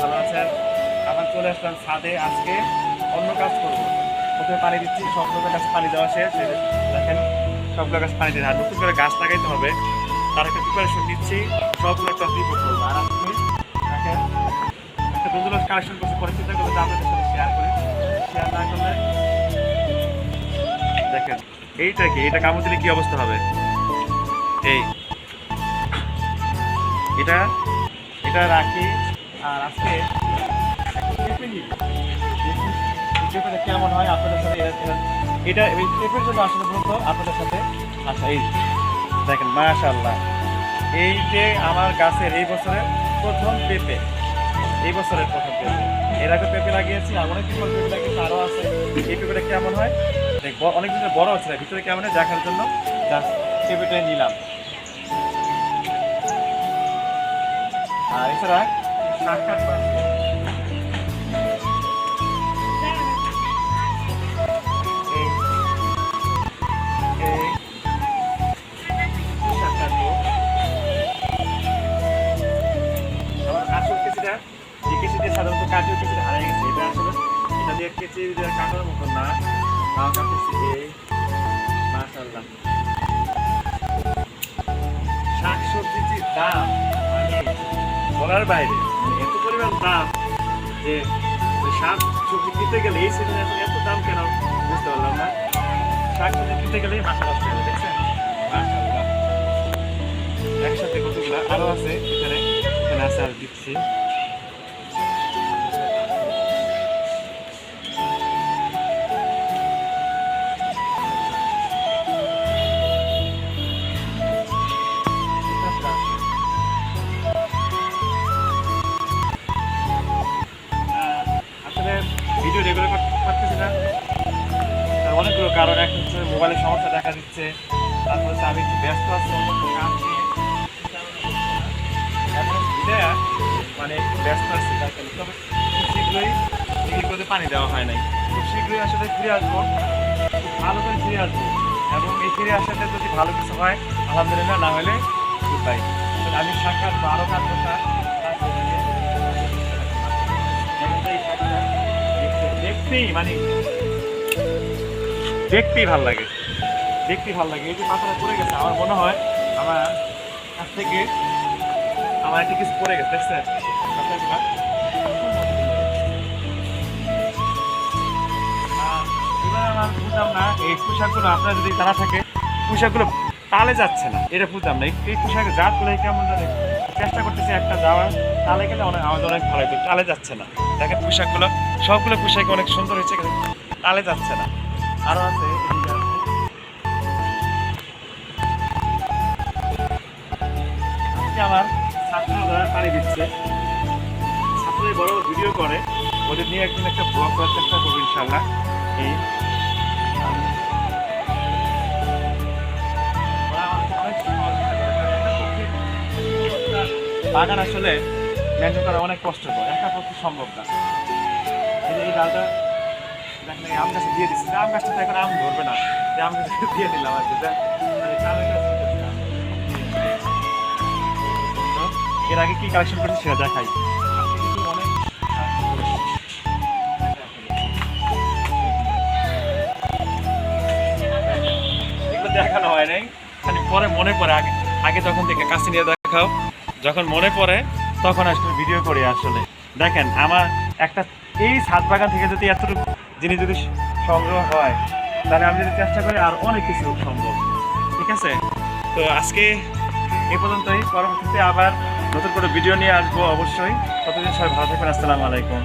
ভালো আছেন। আবার চলে আসলাম ছাদে আজকে অন্য কাজ করব। প্রথমে পানি দিচ্ছি সবগুলোর কাছে পানি দেওয়া শেষ। দেখেন সবগুলোর কাছে পানি দিন আর নতুন করে গাছ লাগাইতে হবে। তার একটা প্রিপারেশন দিচ্ছি সবগুলো একটা রিপোর্ট করব। আর দেখেন, একটা বন্ধুরা কালেকশন করতে পরে চিন্তা করব যে আপনাদের সাথে শেয়ার করি। শেয়ার না করলে দেখেন, এইটা কি? এটা কামড় দিলে কি অবস্থা হবে? এই। এটা এটা রাখি। আর আজকে কেমন হয় আপনাদের সাথে? এটা এই জন্য আসলে মূলত আপনাদের সাথে। আচ্ছা এই দেখেন মাশাল্লাহ এই যে আমার গাছের এই বছরের প্রথম পেঁপে। এই বছরের প্রথম পেঁপে। এর আগে পেঁপে লাগিয়েছি, আর অনেক পেঁপে লাগিয়েছি আরও আছে। এই পেঁপেটা কেমন হয়? অনেক দিনের বড় হচ্ছে ভিতরে কেমন হয় দেখার জন্য? পেঁপেটাই নিলাম। যে কেচি দিয়ে। সাধারণত কাটিও কেচিটা হারিয়ে গেছে, এটা আসলে এটা দিয়ে কেচি কাটার মতন না। কাটতেছি এই মাশাল্লাহ শাক সবজির দাম বলার বাইরে। এত পরিমাণ দাম যে শাক সবজি কিনতে গেলে এই সিজনে এখন এত দাম কেন? বুঝতে পারলাম না। শাক সবজি কিনতে গেলে মাথা নষ্ট হবে দেখছেন? একসাথে কতগুলো আরও আছে এখানে। এখানে আছে আর দিচ্ছি। কারণ এক হচ্ছে মোবাইলের সমস্যা দেখা দিচ্ছে। তারপর আমি একটু ব্যস্ত আছি মানে একটু ব্যস্ত আছি। তবে শীঘ্রই এই করে পানি দেওয়া হয় নাই। খুব শীঘ্রই আসলে ফিরে আসব। খুব ভালো করে ফিরে আসব। এবং এই ফিরে আসাতে যদি ভালো কিছু হয়, আলহামদুলিল্লাহ, না হলে গুড আমি সাক্ষাৎ বারো কাজ দেখতেই মানে দেখতেই ভালো লাগে। দেখতেই ভালো লাগে। এই যে মাথাটা পড়ে গেছে, আমার মনে হয় আমার কাছ থেকে আমার একটা কিছু পড়ে গেছে, দেখছেন? না এই পোশাকগুলো আপনার যদি জানা থাকে, পোশাকগুলো তালে যাচ্ছে না। এটা না। এই- কেমন চেষ্টা করতেছি একটা যাওয়ার। আমাদের অনেক তালে যাচ্ছে না। পোশাকগুলো, সবগুলো পোশাক অনেক সুন্দর হয়েছে তালে যাচ্ছে না। আরও আছে। আমার ছাত্ররা পানি দিচ্ছে। ছাত্রদের বড় ভিডিও করে, ওদের নিয়ে একদিন একটা ব্লগ করার চেষ্টা করব ইনশাল্লাহ। এই বাগান আসলে মেনটেন করা অনেক কষ্টকর। একা পক্ষে সম্ভব না। এই ডালটা মানে এর আগে কি কালেকশন করেছি সেটা দেখাই। দেখানো হয় নাই। খালি পরে মনে পড়ে, আগে আগে তখন থেকে কাছে নিয়ে দেখাও, যখন মনে পড়ে, তখন আসলে ভিডিও করি আসলে। দেখেন, আমার একটা এই ছাদ বাগান থেকে যদি এতটুকু জিনিস যদি সংগ্রহ হয়, তাহলে আমি যদি চেষ্টা করি আর অনেক কিছু সম্ভব। ঠিক আছে? তো আজকে এ পর্যন্তই। পরবর্তীতে আবার নতুন করে ভিডিও নিয়ে আসব অবশ্যই। ততদিন সবাই ভালো থাকবেন। আসসালামু আলাইকুম।